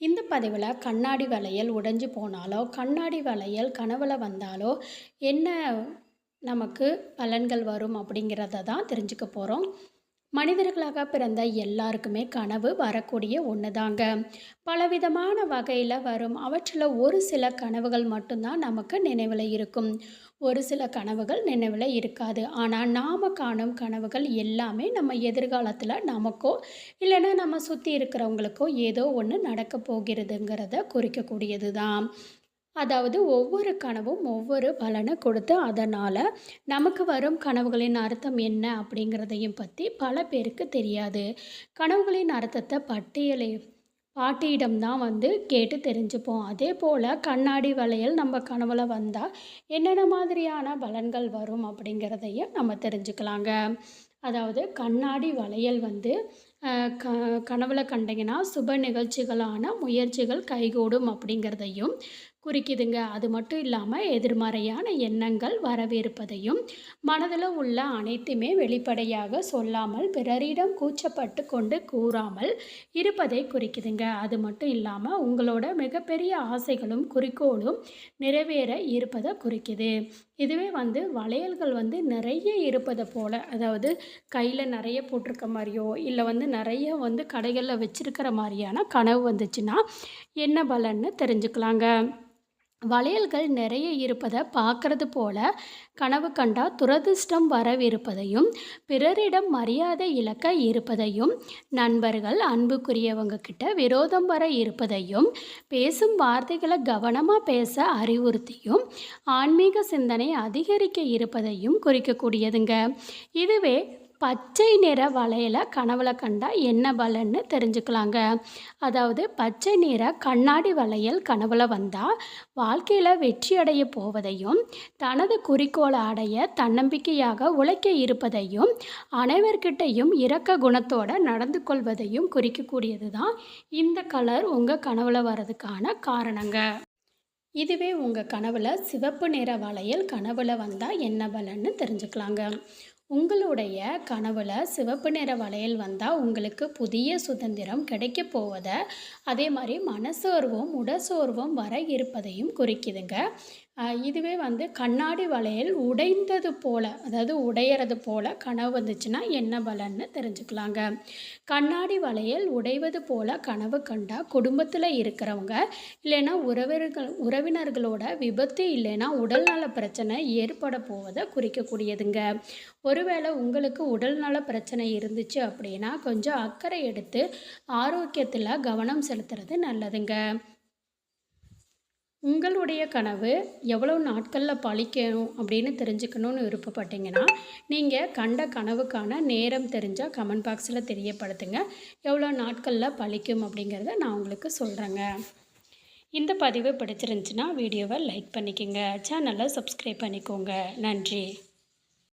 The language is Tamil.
இந்த பதிவில் கண்ணாடி வளையல் உடைஞ்சு போனாலோ கண்ணாடி வளையல் கனவுல வந்தாலோ என்ன நமக்கு பலன்கள் வரும் அப்படிங்கிறத தான் தெரிஞ்சுக்க போகிறோம் மனிதர்களாக பிறந்த எல்லாருக்குமே கனவு வரக்கூடிய ஒன்று தாங்க பலவிதமான வகையில் வரும். அவற்றில் ஒரு சில கனவுகள் மட்டும்தான் நமக்கு நினைவில் இருக்கும். ஒரு சில கனவுகள் நினைவில் இருக்காது. ஆனால் நாம் காணும் கனவுகள் எல்லாமே நம்ம எதிர்காலத்தில் நமக்கோ இல்லைன்னா நம்ம சுற்றி இருக்கிறவங்களுக்கோ ஏதோ ஒன்று நடக்க போகிறதுங்கிறத குறிக்கக்கூடியது தான் அதாவது ஒவ்வொரு கனவும் ஒவ்வொரு பலனை கொடுத்து அதனால் நமக்கு வரும் கனவுகளின் அர்த்தம் என்ன அப்படிங்கிறதையும் பற்றி பல பேருக்கு தெரியாது. கனவுகளின் அர்த்தத்தை பட்டியலை பாட்டியிடம் தான் வந்து கேட்டு தெரிஞ்சுப்போம். அதே போல் கண்ணாடி வளையல் நம்ம கனவுல வந்தால் என்னென்ன மாதிரியான பலன்கள் வரும் அப்படிங்கிறதையும் நம்ம தெரிஞ்சுக்கலாங்க. அதாவது கண்ணாடி வளையல் வந்து க கனவுல கண்டிங்கன்னா சுப நிகழ்ச்சிகளான முயற்சிகள் கைகூடும் அப்படிங்கிறதையும் குறிக்குதுங்க. அது மட்டும் இல்லாமல் எதிர்மறையான எண்ணங்கள் வரவிருப்பதையும் மனதில் உள்ள அனைத்துமே வெளிப்படையாக சொல்லாமல் பிறரிடம் கூச்சப்பட்டு கொண்டு கூறாமல் இருப்பதை குறிக்குதுங்க. அது மட்டும் இல்லாமல் உங்களோட மிகப்பெரிய ஆசைகளும் குறிக்கோளும் நிறைவேற இருப்பதை குறிக்குது. இதுவே வந்து வளையல்கள் வந்து நிறைய இருப்பதை போல். அதாவது கையில் நிறைய போட்டிருக்க மாதிரியோ இல்லை வந்து நிறைய வந்து கடைகளில் வச்சுருக்கிற மாதிரியான கனவு வந்துச்சுன்னா என்ன பலன்னு தெரிஞ்சுக்கலாங்க. வளையல்கள் நிறைய இருப்பதை பார்க்கறது போல கனவு கண்டா துரதிர்ஷ்டம் வரவிருப்பதையும் பிறரிடம் மரியாதை இழக்க இருப்பதையும் நண்பர்கள் அன்புக்குரியவங்க கிட்ட விரோதம் வர இருப்பதையும் பேசும் வார்த்தைகளை கவனமாக பேச அறிவுறுத்தியும் ஆன்மீக சிந்தனை அதிகரிக்க இருப்பதையும் குறிக்கக்கூடியதுங்க. இதுவே பச்சை நிற வளையலை கனவுல கண்டால் என்ன பலன்னு தெரிஞ்சுக்கலாங்க. அதாவது பச்சை நிற கண்ணாடி வளையல் கனவுல வந்தால் வாழ்க்கையில் வெற்றி அடைய போவதையும் தனது குறிக்கோளை அடைய தன்னம்பிக்கையாக உழைக்க இருப்பதையும் அனைவர்கிட்டையும் இரக்க குணத்தோடு நடந்து கொள்வதையும் குறிக்கக்கூடியது தான் இந்த கலர் உங்கள் கனவுல வர்றதுக்கான காரணங்க. இதுவே உங்கள் கனவில் சிவப்பு நிற வளையல் கனவில் வந்தால் என்ன பலன்னு தெரிஞ்சுக்கலாங்க. உங்களுடைய கனவில் சிவப்பு நிற வளையல் வந்தால் உங்களுக்கு புதிய சுதந்திரம் கிடைக்க போவதை அதே மாதிரி மனசோர்வும் உடசோர்வும் வர இருப்பதையும் குறிக்குதுங்க. இதுவே வந்து கண்ணாடி வளையல் உடைந்தது போல் அதாவது உடையிறது போல் கனவு வந்துச்சுன்னா என்ன பலன்னு தெரிஞ்சுக்கலாங்க. கண்ணாடி வளையல் உடைவது போல் கனவு கண்டால் குடும்பத்தில் இருக்கிறவங்க இல்லைன்னா உறவினர்கள் உறவினர்களோட விபத்து இல்லைன்னா உடல்நல பிரச்சனை ஏற்பட போவதை குறிக்கக்கூடியதுங்க. ஒரு ஒருவேளை உங்களுக்கு உடல்நல பிரச்சனை இருந்துச்சு அப்படின்னா கொஞ்சம் அக்கறை எடுத்து ஆரோக்கியத்தில் கவனம் செலுத்துறது நல்லதுங்க. உங்களுடைய கனவு எவ்வளோ நாட்களில் பழிக்கணும் அப்படின்னு தெரிஞ்சுக்கணுன்னு விருப்பப்பட்டீங்கன்னா நீங்கள் கண்ட கனவுக்கான நேரம் தெரிஞ்சால் கமெண்ட் பாக்ஸில் தெரியப்படுத்துங்க. எவ்வளோ நாட்களில் பழிக்கும் அப்படிங்கிறத நான் உங்களுக்கு சொல்கிறேங்க இந்த பதிவு பிடிச்சிருந்துச்சின்னா வீடியோவை லைக் பண்ணிக்கோங்க. சேனலை சப்ஸ்கிரைப் பண்ணிக்கோங்க. நன்றி.